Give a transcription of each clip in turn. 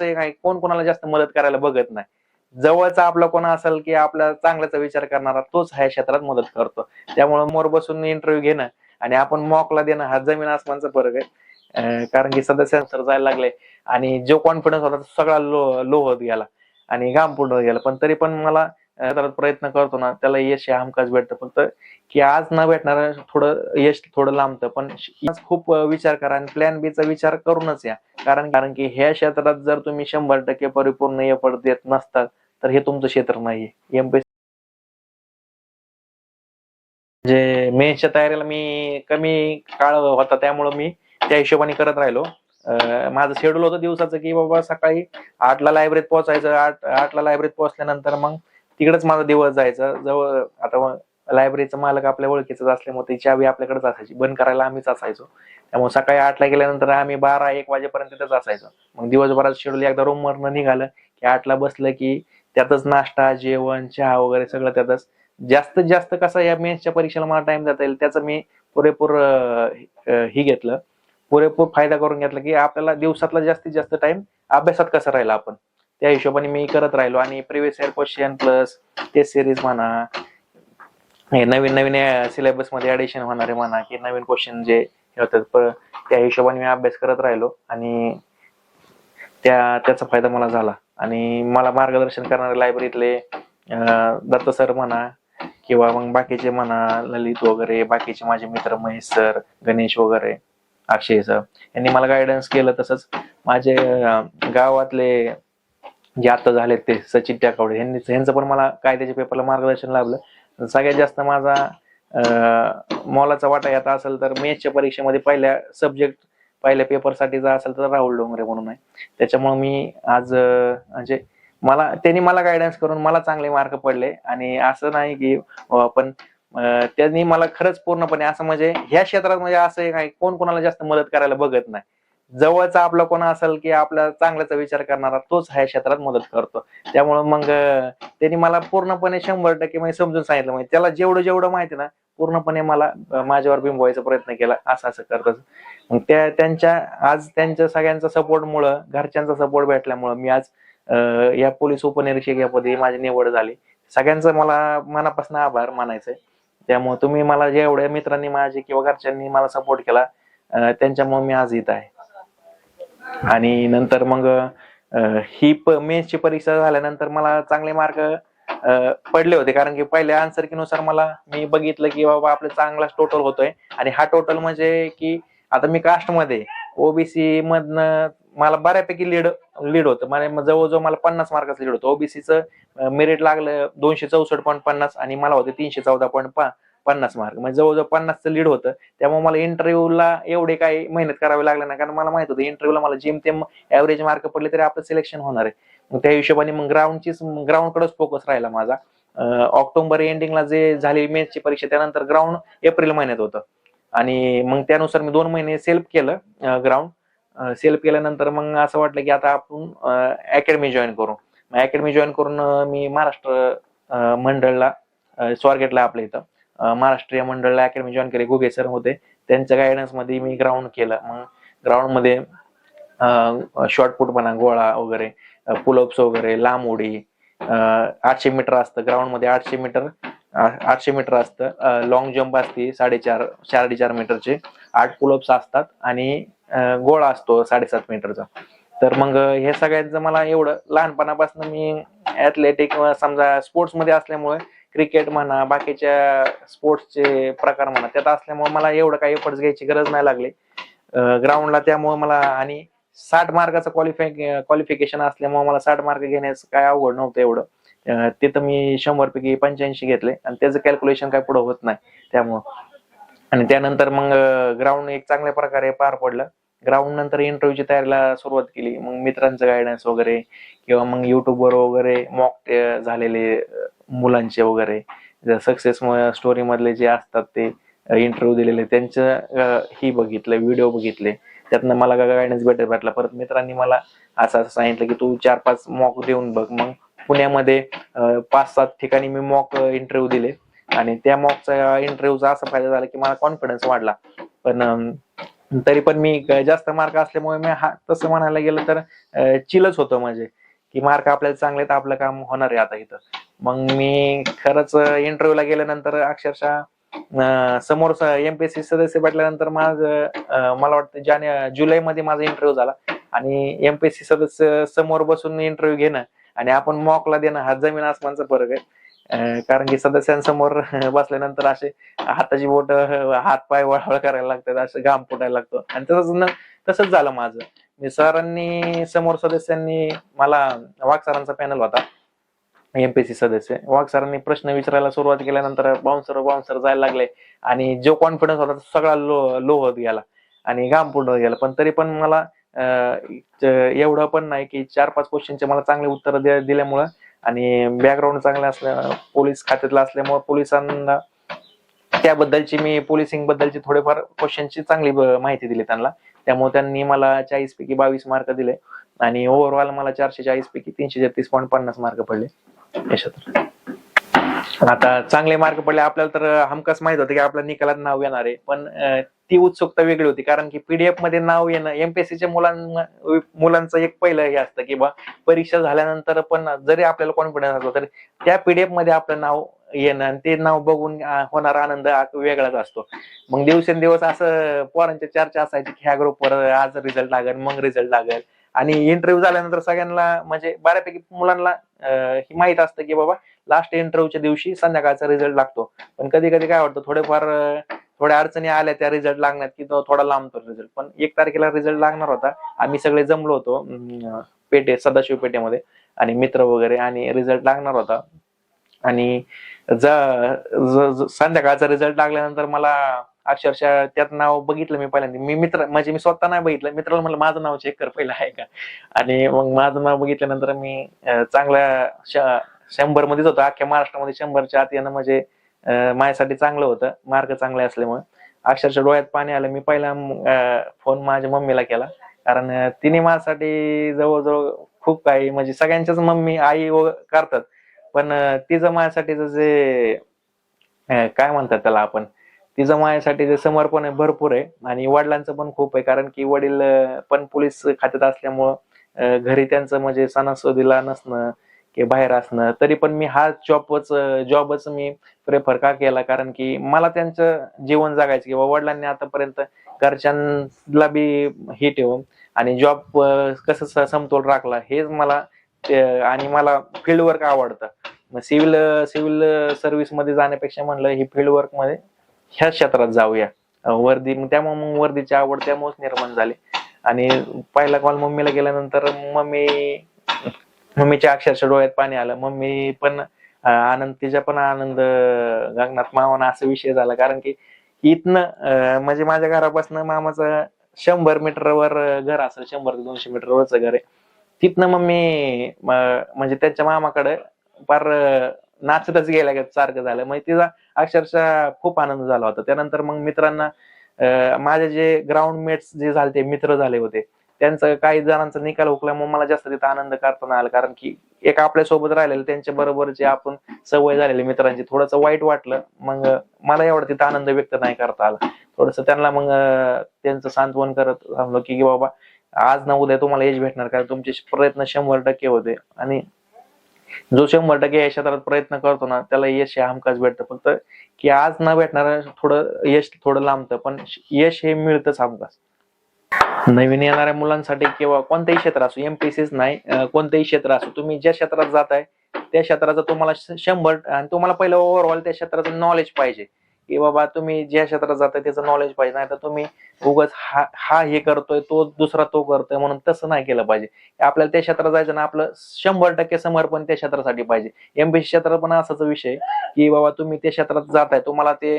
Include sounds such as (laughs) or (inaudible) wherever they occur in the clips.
काय? कोण कोणाला जास्त मदत करायला बघत नाही. जवळचा आपला कोण असेल की आपला चांगल्याचा विचार करणारा तोच ह्या क्षेत्रात मदत करतो. त्यामुळे मोर बसून इंटरव्ह्यू घेणं आणि आपण मॉकला देणं हा जमीन आसमानचा फरक आहे. कारण की सध्या सेन्सर जायला लागले आणि जो कॉन्फिडन्स होता तो सगळा लो लो होत गेला आणि घाम पूर्ण होत गेला. पण तरी पण मला प्रयत्न करतो ना त्याला यश हे हमखास भेटतं. फक्त की आज न भेटणार थोडं यश थोडं लांबतं. पण खूप विचार करा आणि प्लॅन बी चा विचार करूनच या. कारण कारण की ह्या क्षेत्रात जर तुम्ही शंभर टक्के परिपूर्ण एफर्ट देत नसतात तर हे तुमचं क्षेत्र नाहीये. एमपीएस जे मेन्सच्या तयारीला मी कमी काळ होता त्यामुळं मी त्या हिशोबाने करत राहिलो. माझं शेड्यूल होतं दिवसाचं की बाबा सकाळी आठला लायब्ररीत पोहोचायचं. आठ आठला लायब्ररीत पोहोचल्यानंतर मग तिकडेच माझा दिवस जायचा. जवळ आता लायब्ररीचा मालक आपल्या ओळखीचाच असल्यामुळे ती चावी आपल्याकडेच असायची. बंद करायला आम्हीच असायचो. त्यामुळे सकाळी आठला गेल्यानंतर आम्ही बारा एक वाजेपर्यंत तिथंच असायचो. मग दिवसभरात शेड्यूल एकदा रूम रूमवरनं निघालं की आठला बसलं की त्यातच नाश्ता जेवण चहा वगैरे सगळं त्यातच. जास्तीत जास्त कसं या मेन्सच्या परीक्षेला मला टाइम देता येईल त्याचं मी पुरेपूर ही घेतलं. पुरेपूर फायदा करून घेतला की आपल्याला दिवसातला जास्तीत जास्त टाइम अभ्यासात कसं राहिला आपण? त्या हिशोबाने मी करत राहिलो. आणि previous year question plus test series म्हणा हे नवीन नवीन सिलेबसमध्ये ऍडिशन होणारे म्हणा की नवीन क्वेश्चन जे होतात त्या हिशोबाने मी अभ्यास करत राहिलो. आणि त्या त्याचा फायदा मला झाला. आणि मला मार्गदर्शन करणारे लायब्ररीतले दत्त सर म्हणा किंवा मग बाकीचे म्हणा ललित वगैरे बाकीचे माझे मित्र महेश सर गणेश वगैरे अक्षय सर यांनी मला गायडन्स केलं तसंच. माझे गावातले जे आता झाले ते सचिन टाकावडे यांनी यांचं पण मला कायद्याच्या पेपरला मार्गदर्शन लाभलं. सगळ्यात जास्त माझा मोलाचा वाटा यात असेल तर मेथच्या परीक्षेमध्ये पहिल्या सब्जेक्ट पहिल्या पेपरसाठीचा असेल तर राहुल डोंगरे म्हणून आहे. त्याच्यामुळे मी आज म्हणजे मला त्यांनी मला गायडन्स करून मला चांगले मार्क पडले. आणि असं नाही की पण त्यांनी मला खरंच पूर्णपणे असं म्हणजे ह्या क्षेत्रात म्हणजे असं आहे काय कोण कोणाला जास्त मदत करायला बघत नाही. जवळचा आपला कोण असेल की आपला चांगल्याचा विचार करणारा तोच ह्या क्षेत्रात मदत करतो. त्यामुळे मग त्यांनी मला पूर्णपणे शंभर टक्के म्हणजे समजून सांगितलं. म्हणजे त्याला जेवढं जेवढं माहिती ना पूर्णपणे मला माझ्यावर बिंबवायचा प्रयत्न केला. असं असं करत मग त्या त्यांच्या आज त्यांच्या सगळ्यांचा सपोर्ट मुळे घरच्यांचा सपोर्ट भेटल्यामुळं मी आज या पोलीस उपनिरीक्षक या पदी माझी निवड झाली. सगळ्यांचं मला मनापासून आभार मानायचंय. त्यामुळे तुम्ही मला जेवढ्या मित्रांनी माझे किंवा घरच्यांनी मला सपोर्ट केला त्यांच्यामुळे मी आज येत आहे. आणि नंतर मग ही मेन्सची परीक्षा झाल्यानंतर मला चांगले मार्क पडले होते. कारण की पहिल्या आन्सरनुसार मला मी बघितलं की बाबा आपला चांगलाच टोटल होतोय. आणि हा टोटल म्हणजे की आता मी कास्टमध्ये ओबीसी मधनं मला बऱ्यापैकी लीड लीड होतं. म्हणजे जवळजवळ मला पन्नास मार्काचं लीड होतं. ओबीसीचं मेरिट लागलं दोनशे चौसष्ट पॉईंट पन्नास आणि मला होते तीनशे चौदा पॉईंट पन्नास मार्क म्हणजे जवळजवळ पन्नासचं लीड होतं. त्यामुळे मला इंटरव्ह्यूला एवढे काही मेहनत करावी लागली नाही. कारण मला माहीत होतं इंटरव्ह्यूला मला जिम ऍव्हरेज मार्क पडले तरी आपलं सिलेक्शन होणार आहे. मग त्या हिशोबाने मग ग्राउंडची ग्राउंडकडेच फोकस राहिला माझा. ऑक्टोबर एंडिंगला जे झाली मेन्सची परीक्षा त्यानंतर ग्राउंड एप्रिल महिन्यात होतं. आणि मग त्यानुसार मी दोन महिने सेल्फ केलं ग्राउंड सेल्फ केल्यानंतर मग असं वाटलं की आता आपण अकॅडमी जॉईन करू. अकॅडमी जॉईन करून मी महाराष्ट्र मंडळला स्वारगेटला आपल्या इथं. महाराष्ट्रीय मंडळला अकॅडमी जॉईन केली. गुगे सर होते. त्यांच्या गायडन्समध्ये मी ग्राउंड केलं. मग ग्राउंडमध्ये शॉर्टपुट म्हणा गोळा वगैरे पुलअप्स वगैरे लांब उडी आठशे मीटर असतं. ग्राउंडमध्ये आठशे मीटर आठशे मीटर असतं. लॉंग जम्प असते साडेचार साडेचार मीटरचे. आठ पुलअप्स असतात आणि गोळा असतो साडेसात मीटरचा. तर मग हे सगळ्यांचं मला एवढं लहानपणापासून मी ऍथलेटिक समजा स्पोर्ट्समध्ये असल्यामुळे क्रिकेट म्हणा बाकीच्या स्पोर्ट्सचे प्रकार म्हणा त्यात असल्यामुळे मला एवढं काही एफर्ट्स घ्यायची गरज नाही लागली. ग्राउंडला त्यामुळे मला आणि साठ मार्काचं क्वालिफाय क्वालिफिकेशन असल्यामुळे मला साठ मार्क घेण्यास काय अवघड नव्हतं एवढं. तिथं मी शंभर पैकी पंच्याऐंशी घेतले आणि त्याचं कॅल्क्युलेशन काय पुढे होत नाही त्यामुळं. आणि त्यानंतर मग ग्राउंड एक चांगल्या प्रकारे पार पडलं. ग्राउंड नंतर इंटरव्ह्यूची तयारीला सुरुवात केली. मग मित्रांचं गायडन्स वगैरे किंवा मग युट्यूबवर वगैरे मॉक झालेले मुलांचे वगैरे. सक्सेस स्टोरी मधले जे असतात ते इंटरव्ह्यू दिलेले त्यांचं ही बघितलं व्हिडिओ बघितले. त्यातनं मला गायडन्स भेटत भेटला. परत मित्रांनी मला असं असं सांगितलं की तू चार पाच मॉक देऊन बघ. मग पुण्यामध्ये पाच सात ठिकाणी मी मॉक इंटरव्ह्यू दिले. आणि त्या मॉकचा इंटरव्ह्यूचा असा फायदा झाला की मला कॉन्फिडन्स वाढला. पण तरी पण मी जास्त मार्क असल्यामुळे मी हा तसं म्हणायला गेलं तर चिलच होतं म्हणजे. की मार्क आपल्याला चांगले तर आपलं काम होणार आहे आता इथं. मग मी खरंच इंटरव्ह्यूला गेल्यानंतर अक्षरशः समोर एमपीएससी सदस्य भेटल्यानंतर माझ मला वाटतं जाने जुलैमध्ये माझा इंटरव्ह्यू झाला. आणि एमपीएससी सदस्य समोर बसून इंटरव्ह्यू घेणं आणि आपण मॉकला देणं हा जमीन आसमानचा फरक आहे. कारण की सदस्यांसमोर (laughs) बसल्यानंतर असे हाताची बोट हात पाय वळवळ करायला लागतात असं घाम फुटायला लागतो. आणि तसंच तसंच झालं माझं. मी सरांनी समोर सदस्यांनी मला वाघ सरांचा पॅनल होता. एमपीसी सदस्य. वाघ सरांनी प्रश्न विचारायला सुरुवात केल्यानंतर बाउन्सर बाउन्सर जायला लागले. आणि जो कॉन्फिडन्स होता तो सगळा लो लो होत गेला. आणि घाम होत गेला. पण तरी पण मला एवढं पण नाही की चार पाच क्वेश्चनचे मला चांगले उत्तर दिल्यामुळं आणि बॅकग्राऊंड चांगला असल्या पोलीस खात्यातला असल्यामुळे पोलिसांना त्याबद्दलची मी पोलिसिंग बद्दलची थोडेफार क्वेश्चनची चांगली माहिती दिली त्यांना. त्यामुळे त्यांनी मला चाळीस पैकी बावीस मार्क दिले. आणि ओव्हरऑल मला चारशे चाळीस पैकी तीनशे छत्तीस पॉईंट पन्नास मार्क पडले. यशात आता चांगले मार्क पडले आपल्याला तर हमखास माहीत होतं की आपल्या निकालात नाव येणार आहे. पण ती उत्सुकता वेगळी होती कारण की पीडीएफमध्ये नाव येणं एमपीएससीच्या मुलां मुलांचं एक पहिलं हे असतं की बा परीक्षा झाल्यानंतर पण जरी आपल्याला कॉन्फिडन्स असला तरी त्या पीडीएफमध्ये आपलं नाव येणं आणि ते नाव बघून होणारा आनंद वेगळाच असतो. मग दिवसेंदिवस असं पोरांच्या चर्चा असायची की ह्या ग्रुपवर आज रिझल्ट लागेल मग रिझल्ट लागेल. आणि इंटरव्ह्यू झाल्यानंतर सगळ्यांना म्हणजे बऱ्यापैकी मुलांना हे माहीत असतं की बाबा लास्ट इंटरव्ह्यूच्या दिवशी संध्याकाळचा रिझल्ट लागतो. पण कधी कधी काय वाटतं थोडेफार थोड्या अडचणी आल्या त्या रिझल्ट लागण्यात की तो थोडा लांबतो रिझल्ट पण एक तारखेला रिझल्ट लागणार होता. आम्ही सगळे जमलो होतो पेटे पेठे सदाशिव पेठेमध्ये. आणि मित्र वगैरे आणि रिझल्ट लागणार होता. आणि ज- संध्याकाळचा रिझल्ट लागल्यानंतर मला अक्षरशः त्यात नाव बघितलं मी पहिल्यांदा. मी मित्र म्हणजे मी स्वतः नाही बघितलं. मित्राला म्हणलं माझं नाव चेक कर पहिलं आहे का? आणि मग माझं नाव बघितल्यानंतर मी चांगल्या श- शंभर मध्येच होतो. अख्ख्या महाराष्ट्रामध्ये शंभरच्या आत येणं म्हणजे माझ्यासाठी चांगलं होतं. मार्क चांगले असल्यामुळे. अक्षरशः डोळ्यात पाणी आलं. मी पहिला फोन माझ्या मम्मीला केला. कारण तिने माझ्यासाठी जवळजवळ खूप काही म्हणजे सगळ्यांच्याच मम्मी आई व करतात. पण तिचं माझ्यासाठीच जे काय म्हणतात त्याला आपण तिचं माझ्यासाठी जे समर्पण आहे भरपूर आहे. आणि वडिलांचं पण खूप आहे. कारण की वडील पण पोलीस खात्यात असल्यामुळं घरी त्यांचं म्हणजे सणासुदीला नसणं की बाहेर असणं. तरी पण मी हा जॉबच जॉबच मी प्रेफर का केला? कारण की मला त्यांचं जीवन जगायचं किंवा वडिलांनी आतापर्यंत घरच्यांना बी हे ठेवून आणि जॉब कसं समतोल राखला हेच मला आणि मला फील्ड वर्क आवडतं. सिव्हिल सिव्हिल सर्व्हिसमध्ये जाण्यापेक्षा म्हणलं ही फील्ड वर्कमध्ये ह्या क्षेत्रात जाऊया. वर्दी त्यामुळे मग वर्दीची आवड त्यामुळेच निर्माण झाली. आणि पहिला कॉल मम्मीला गेल्यानंतर मम्मी मम्मीच्या अक्षरशः डोळ्यात पाणी आलं. मम्मी पण आनंद तिच्या पण आनंद गगनात मामाना असा विषय झाला. कारण की इथनं म्हणजे माझ्या घरापासून मामाचं शंभर मीटरवर घर असेल शंभर ते दोनशे मीटरवरच घर आहे. तिथनं मम्मी म्हणजे त्यांच्या मामाकडे फार नाचतच गेल्या गं सारखं झालं. म्हणजे तिचा अक्षरशः खूप आनंद झाला होता. त्यानंतर मग मित्रांना माझे जे ग्राउंड मेट्स जे झाले ते मित्र झाले होते त्यांचं काही जणांचा निकाल हुकल्यामुळे मला जास्त तिथं आनंद करताना आला. कारण की एक आपल्यासोबत राहिलेलं त्यांच्या बरोबर जे आपण सवय झालेली मित्रांची थोडस वाईट वाटलं मग मला एवढा तिथं आनंद व्यक्त नाही करता आला. थोडस त्यांना मग त्यांचं सांत्वन करत थांबलो की बाबा आज ना उद्या तुम्हाला यश भेटणार कारण तुमचे प्रयत्न शंभर टक्के होते. आणि जो शंभर टक्के या क्षेत्रात प्रयत्न करतो ना त्याला यश हे हमखास भेटतं. फक्त की आज न भेटणार थोडं यश थोडं लांबतं पण यश हे मिळतंच हमखास. नवीन येणाऱ्या मुलांसाठी किंवा कोणतेही क्षेत्र असो एमपीसीच नाही कोणतेही क्षेत्र असो तुम्ही ज्या क्षेत्रात जाताय त्या क्षेत्राचं तुम्हाला शंभर आणि तुम्हाला पहिलं ओव्हरऑल त्या क्षेत्राचं नॉलेज पाहिजे. की बाबा तुम्ही ज्या क्षेत्रात जाताय त्याचं नॉलेज पाहिजे नाही तर तुम्ही उगाच हा हा हे करतोय तो दुसरा तो करतोय म्हणून तसं नाही केलं पाहिजे. आपल्याला त्या क्षेत्रात जायचं ना आपलं शंभर टक्के समर्पण त्या क्षेत्रासाठी पाहिजे. एमपीसी क्षेत्रात पण असाच विषय की बाबा तुम्ही त्या क्षेत्रात जाताय तुम्हाला ते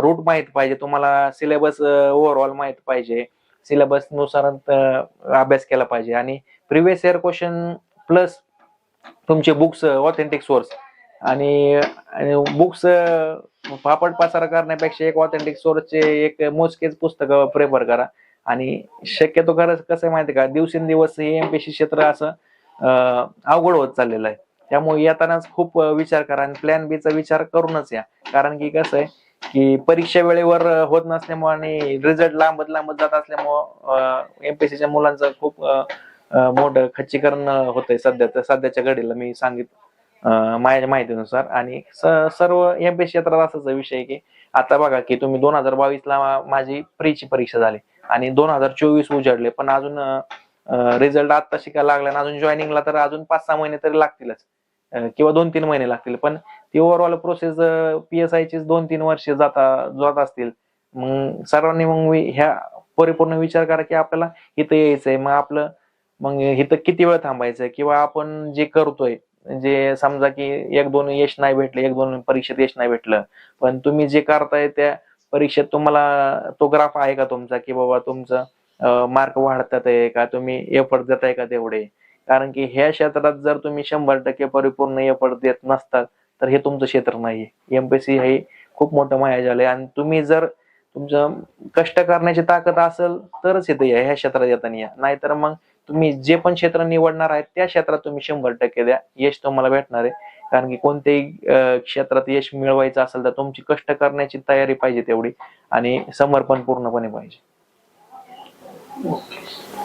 रूट माहीत पाहिजे तुम्हाला सिलेबस ओव्हरऑल माहीत पाहिजे. सिलेबसनुसार अभ्यास केला पाहिजे. आणि प्रिव्हियस इयर क्वेश्चन प्लस तुमचे बुक्स ऑथेंटिक सोर्स आणि बुक्स पापड पासार करण्यापेक्षा एक ऑथेंटिक सोर्सचे एक मोजकेच पुस्तक प्रेफर करा. आणि शक्यतो खरंच कसं आहे माहिती का? दिवसेंदिवस हे एमपीसी क्षेत्र असं अवघड होत चाललेलं आहे. त्यामुळे येतानाच खूप विचार करा आणि प्लॅन बीचा विचार करूनच या. कारण की कसं आहे की परीक्षा वेळेवर होत नसल्यामुळे आणि रिझल्ट लांबत लांबत जात असल्यामुळं एमपीएससीच्या मुलांचं खूप मोठं खच्चीकरण होतंय सध्या सध्याच्या घडीला मी सांगित माझ्या माहितीनुसार. आणि सर्व एमपीएससी क्षेत्रात असाच विषय की आता बघा की तुम्ही दोन हजार बावीस ला माझी प्रीची परीक्षा झाली आणि दोन हजार चोवीस उजाडले पण अजून रिझल्ट आता शिकायला लागला अजून जॉईनिंगला तर अजून पाच सहा महिने तरी लागतीलच. किंवा दोन तीन महिने लागतील. पण ती ओव्हरऑल प्रोसेस पी एस दोन तीन वर्ष जाता जात असतील. मग सर्वांनी मग ह्या परिपूर्ण विचार करा की आपल्याला इथं यायचंय. मग आपलं मग इथं किती वेळ थांबायचं? किंवा आपण जे करतोय जे समजा की एक दोन यश नाही भेटले एक दोन परीक्षेत यश नाही भेटलं. पण तुम्ही जे करताय त्या परीक्षेत तुम्हाला तो ग्राफ आहे का तुमचा? की बाबा तुमचं मार्क वाढतात आहे का? तुम्ही एफर्ट देताय का तेवढे? कारण की ह्या क्षेत्रात जर तुम्ही शंभर टक्के परिपूर्ण एफर्ट देत नसतात तर हे तुमचं क्षेत्र नाहीये. एमपीसी हे खूप मोठं मायाजाल आहे आणि तुम्ही जर तुमचं कष्ट करण्याची ताकद असेल तरच इथे या ह्या क्षेत्रात येताना या. नाहीतर मग तुम्ही जे पण क्षेत्र निवडणार आहे त्या क्षेत्रात तुम्ही शंभर टक्के द्या. यश तुम्हाला भेटणार आहे. कारण की कोणत्याही क्षेत्रात यश मिळवायचं असेल तर तुमची कष्ट करण्याची तयारी पाहिजे तेवढी. आणि समर्पण पूर्णपणे पाहिजे.